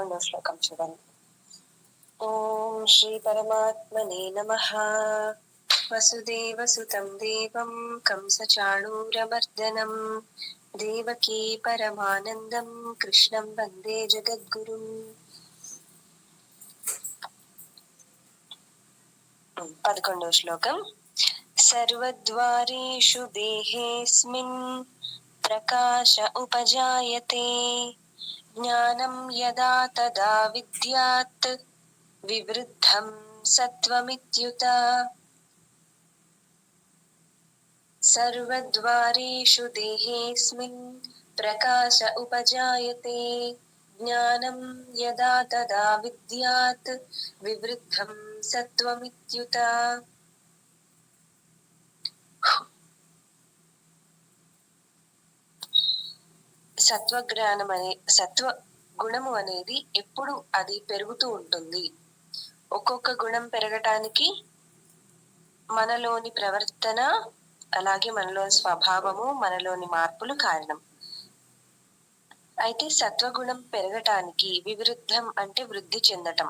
పదకొండవ శ్లోకం చూడండి ఓం శ్రీ పరమాత్మనే నమ వసుదేవసుతం దేవం కంసచాణూరమర్దనం దేవకీ పరమానందం కృష్ణం వందే జగద్గురు పదకొండవ శ్లోకం సర్వద్వారేషు దేహేస్మిన్ ప్రకాశ ఉపజాయతే జ్ఞానం యదా తదా విద్యాత్ వివృద్ధం సత్వమిత్యుత సర్వద్వారేషు దేహేస్మిన్ ప్రకాశ ఉపజాయతే జ్ఞానం యదా తదా విద్యాత్ వివృద్ధం సత్వమిత్యుత సత్వజ్ఞానం అనే సత్వ గుణము అనేది ఎప్పుడు అది పెరుగుతూ ఉంటుంది. ఒక్కొక్క గుణం పెరగటానికి మనలోని ప్రవర్తన అలాగే మనలోని స్వభావము మనలోని మార్పులు కారణం. అయితే సత్వగుణం పెరగటానికి వివృద్ధం అంటే వృద్ధి చెందటం.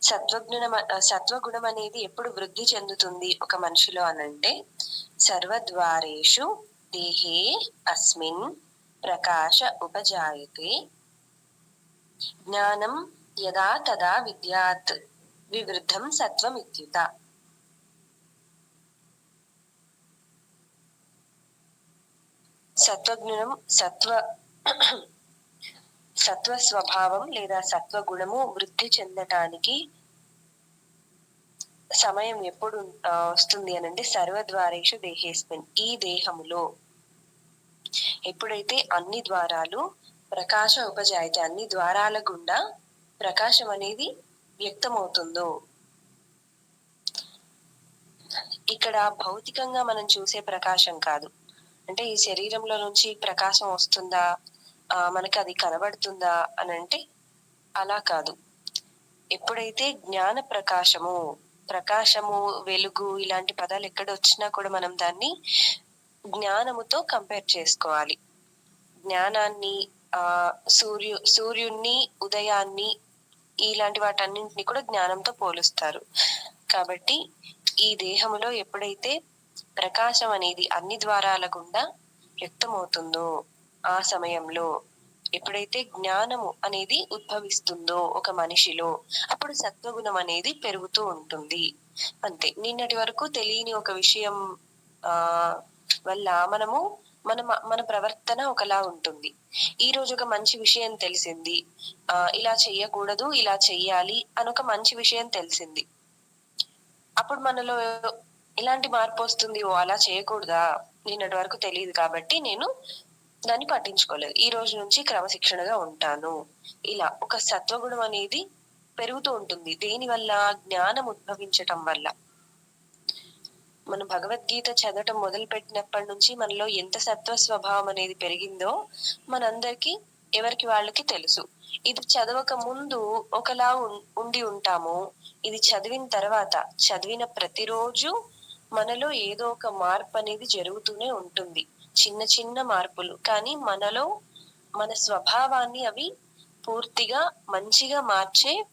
సత్వగుణం సత్వగుణం అనేది ఎప్పుడు వృద్ధి చెందుతుంది ఒక మనిషిలో అనంటే సర్వద్వారేషు దేహే అస్మిన్ ప్రకాశ ఉపజాయతే జ్ఞానం యదా తదా విద్యాత్ వివృద్ధం సత్వం ఇత్యుత సత్వజ్ఞనం సత్వ సత్వ స్వభావం లేదా సత్వ గుణము వృద్ధి చెందటానికి సమయం ఎప్పుడు వస్తుంది అనంటే సర్వద్వారేషు దేహేస్మిన్ ఈ దేహములో. ఎప్పుడైతే అన్ని ద్వారాలు ప్రకాశ ఉపజాయితే అన్ని ద్వారాల గుండా ప్రకాశం అనేది వ్యక్తమవుతుందో. ఇక్కడ భౌతికంగా మనం చూసే ప్రకాశం కాదు. అంటే ఈ శరీరంలో నుంచి ప్రకాశం వస్తుందా? ఆ, మనకి అది కనబడుతుందా? అని అంటే అలా కాదు. ఎప్పుడైతే జ్ఞాన ప్రకాశము ప్రకాశము వెలుగు ఇలాంటి పదాలు ఎక్కడ వచ్చినా కూడా మనం దాన్ని జ్ఞానముతో కంపేర్ చేసుకోవాలి. జ్ఞానాన్ని ఆ సూర్యు సూర్యుణ్ణి ఉదయాన్ని ఇలాంటి వాటన్నింటిని కూడా జ్ఞానంతో పోలుస్తారు. కాబట్టి ఈ దేహములో ఎప్పుడైతే ప్రకాశం అనేది అన్ని ద్వారాల గుండా వ్యక్తమవుతుందో ఆ సమయంలో ఎప్పుడైతే జ్ఞానము అనేది ఉద్భవిస్తుందో ఒక మనిషిలో అప్పుడు సత్వగుణం అనేది పెరుగుతూ ఉంటుంది. అంతే. నిన్నటి వరకు తెలియని ఒక విషయం ఆ వల్ల మనము మన మన ప్రవర్తన ఒకలా ఉంటుంది. ఈ రోజు ఒక మంచి విషయం తెలిసింది. ఆ ఇలా చెయ్యకూడదు ఇలా చెయ్యాలి అని ఒక మంచి విషయం తెలిసింది. అప్పుడు మనలో ఎలాంటి మార్పు వస్తుంది? ఓ అలా చేయకూడదా? నిన్నటి వరకు తెలియదు కాబట్టి నేను దాన్ని పట్టించుకోలేదు. ఈ రోజు నుంచి క్రమశిక్షణగా ఉంటాను. ఇలా ఒక సత్వగుణం అనేది పెరుగుతూ ఉంటుంది. దేని వల్ల? జ్ఞానం ఉద్భవించటం వల్ల. మనం భగవద్గీత చదవటం మొదలు పెట్టినప్పటి నుంచి మనలో ఎంత సత్వ స్వభావం అనేది పెరిగిందో మనందరికి ఎవరికి వాళ్ళకి తెలుసు. ఇది చదవక ముందు ఒకలా ఉం- ఉండి ఉంటాము. ఇది చదివిన తర్వాత చదివిన ప్రతిరోజు మనలో ఏదో ఒక మార్పు అనేది జరుగుతూనే ఉంటుంది. చిన్న చిన్న మార్పులు. కానీ మనలో మన స్వభావాన్ని అవి పూర్తిగా మంచిగా మార్చే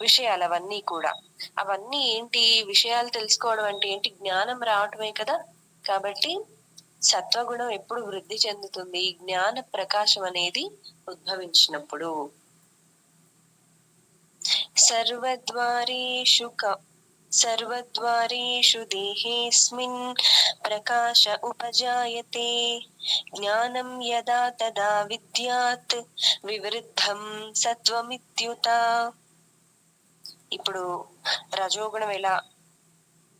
విషయాలు అవన్నీ కూడా. అవన్నీ ఏంటి? విషయాలు తెలుసుకోవడం అంటే ఏంటి? జ్ఞానం రావటమే కదా. కాబట్టి సత్వగుణం ఎప్పుడు వృద్ధి చెందుతుంది? జ్ఞాన ప్రకాశం అనేది ఉద్భవించినప్పుడు. సర్వద్వారేషు సర్వద్వారేషు దేహేస్మిన్ ప్రకాశ ఉపజాయతే. జ్ఞానం యదా తదా విద్యాత్ వివృద్ధం సత్వమిత్యుత. ఇప్పుడు రజోగుణం ఎలా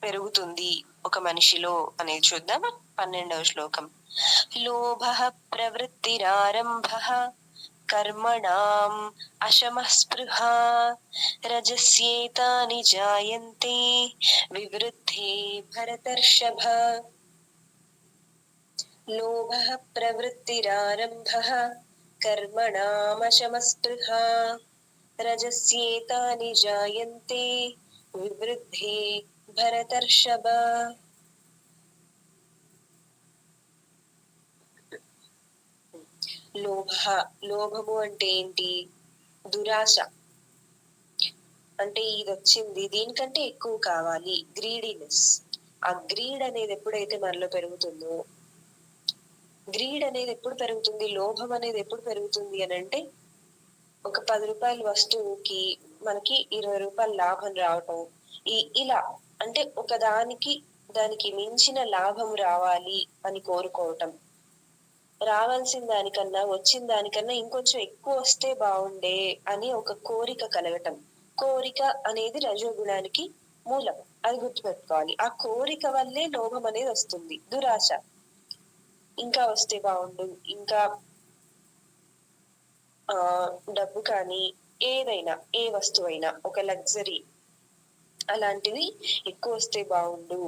పెరుగుతుంది ఒక మనిషిలో అనేది చూద్దాం పన్నెండవ శ్లోకం. లోభ ప్రవృత్తిరారంభ కర్మణాం అశమస్పృహ రజస్యేతాని జాయంతే వివృద్ధే భరతర్షభ. లోభ ప్రవృత్తిరారంభ కర్మణామశమస్పృహ రజస్యేతాని జాయంతే వివృద్ధే భరతర్షభ లోభ లోభము అంటే ఏంటి? దురాశ. అంటే ఇది వచ్చింది. దీనికంటే ఎక్కువ కావాలి. గ్రీడీనెస్. ఆ గ్రీడ్ అనేది ఎప్పుడైతే మనలో పెరుగుతుందో గ్రీడ్ అనేది ఎప్పుడు పెరుగుతుంది? లోభం అనేది ఎప్పుడు పెరుగుతుంది అని అంటే ఒక పది రూపాయల వస్తువుకి మనకి ఇరవై రూపాయల లాభం రావటం. ఈ ఇలా అంటే ఒక దానికి దానికి మించిన లాభం రావాలి అని కోరుకోవటం. రావాల్సిన దానికన్నా వచ్చిన దానికన్నా ఇంకొంచెం ఎక్కువ వస్తే బాగుండే అని ఒక కోరిక కలగటం. కోరిక అనేది రజోగుణానికి మూలం. అది గుర్తుపెట్టుకోవాలి. ఆ కోరిక వల్లే లోభం అనేది వస్తుంది. దురాశ. ఇంకా వస్తే బాగుండు. ఇంకా డబ్బు కానీ ఏదైనా ఏ వస్తువైనా ఒక లగ్జరీ అలాంటిది ఎక్కువ వస్తే బాగుండు.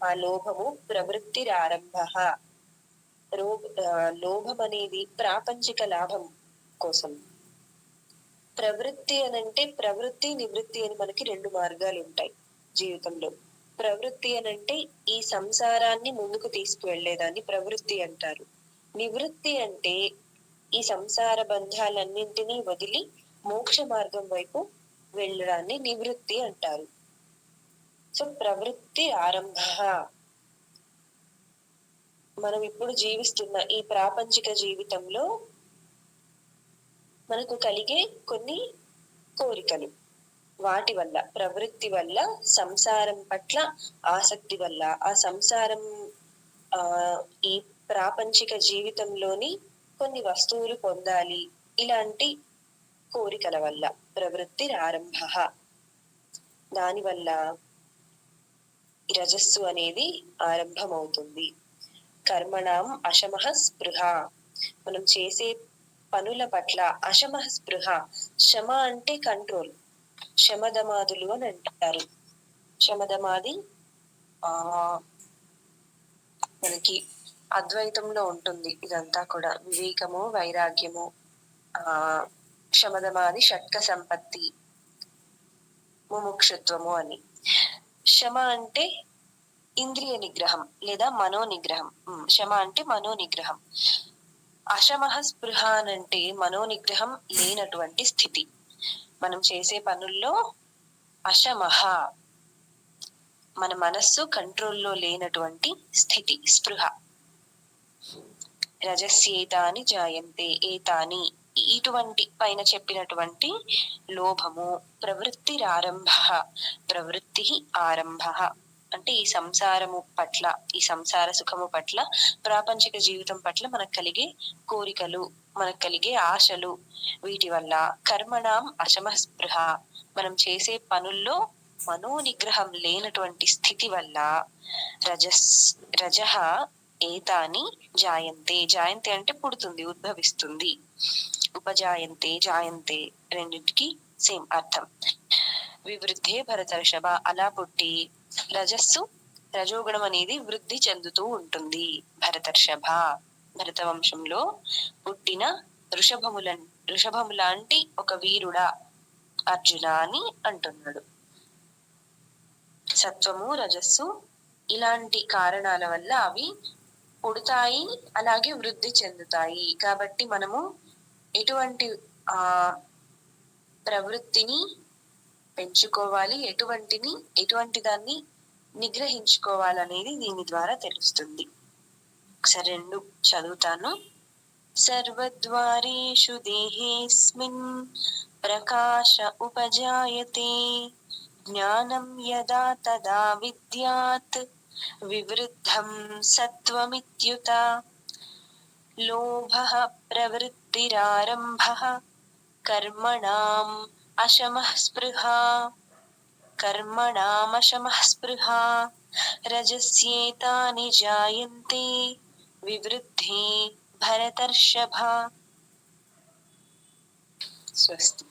ఆ లోభము ప్రవృత్తి ఆరంభ లోభం అనేది ప్రాపంచిక లాభం కోసం. ప్రవృత్తి అని అంటే ప్రవృత్తి నివృత్తి అని మనకి రెండు మార్గాలు ఉంటాయి జీవితంలో. ప్రవృత్తి అని అంటే ఈ సంసారాన్ని ముందుకు తీసుకువెళ్ళేదాన్ని ప్రవృత్తి అంటారు. నివృత్తి అంటే ఈ సంసార బంధాలన్నింటినీ వదిలి మోక్ష మార్గం వైపు వెళ్ళడాన్ని నివృత్తి అంటారు. సో ప్రవృత్తి ఆరంభ. మనం ఇప్పుడు జీవిస్తున్న ఈ ప్రాపంచిక జీవితంలో మనకు కలిగే కొన్ని కోరికలు. వాటి వల్ల ప్రవృత్తి వల్ల సంసారం పట్ల ఆసక్తి వల్ల ఆ సంసారం ఆ ఈ ప్రాపంచిక జీవితంలోని కొన్ని వస్తువులు పొందాలి. ఇలాంటి కోరికల వల్ల ప్రవృత్తి ఆరంభ దానివల్ల రజస్సు అనేది ఆరంభమవుతుంది. కర్మణం అశమహ స్పృహ. మనం చేసే పనుల పట్ల అశమహ స్పృహ. శమ అంటే కంట్రోల్. శమదమాదులు అని అంటారు. శమదమాది ఆ మనకి అద్వైతంలో ఉంటుంది ఇదంతా కూడా. వివేకము వైరాగ్యము ఆ శమదమాది షట్క సంపత్తి ముముక్షత్వము అని. శమ అంటే ఇంద్రియ నిగ్రహం లేదా మనో నిగ్రహం శమ అంటే మనో నిగ్రహం అశమహ స్పృహ అంటే మనో నిగ్రహం లేనటువంటి స్థితి. మనం చేసే పనుల్లో అశమహ మన మనస్సు కంట్రోల్లో లేనటువంటి స్థితి స్పృహ. రజస్యేతాని జాయంతే ఏతాని ఇటువంటి పైన చెప్పినటువంటి లోభము ప్రవృత్తి ఆరంభ ప్రవృత్తి ఆరంభ. అంటే ఈ సంసారము పట్ల ఈ సంసార సుఖము పట్ల ప్రాపంచిక జీవితం పట్ల మనకు కలిగే కోరికలు మనకు కలిగే ఆశలు వీటి వల్ల కర్మణం అశమస్పృహ. మనం చేసే పనుల్లో మనోనిగ్రహం లేనటువంటి స్థితి వల్ల రజస్ రజ ఏతాని జాయంతే. జాయంతే అంటే పుడుతుంది ఉద్భవిస్తుంది. ఉపజాయంతే జాయంతే రెండింటికి సేమ్ అర్థం. వివృద్ధే భరతర్షభ అలా పుట్టి రజస్సు రజోగుణం అనేది వృద్ధి చెందుతూ ఉంటుంది. భరతర్షభ భరత వంశంలో పుట్టిన ఋషభముల ఋషభము లాంటి ఒక వీరుడా అర్జున అని అంటున్నాడు. సత్వము రజస్సు ఇలాంటి కారణాల వల్ల అవి పుడతాయి అలాగే వృద్ధి చెందుతాయి. కాబట్టి మనము ఎటువంటి ఆ ప్రవృత్తిని పెంచుకోవాలి ఎటువంటిని ఎటువంటి దాన్ని నిగ్రహించుకోవాలనేది దీని ద్వారా తెలుస్తుంది. ఒకసారి రెండు చదువుతాను. సర్వద్వారేషు దేహేస్మిన్ ప్రకాశ ఉపజాయతే జ్ఞానం యదా తదా విద్యాత్. వివృద్ధం సత్వమిత్యుత లోభः ప్రవృత్తిరారంभः కర్మణాం అశమః స్పృహా కర్మణామశమः స్పృహా రజస్యేతాని జాయంతే వివృద్ధి భరతర్షభ స్వస్తి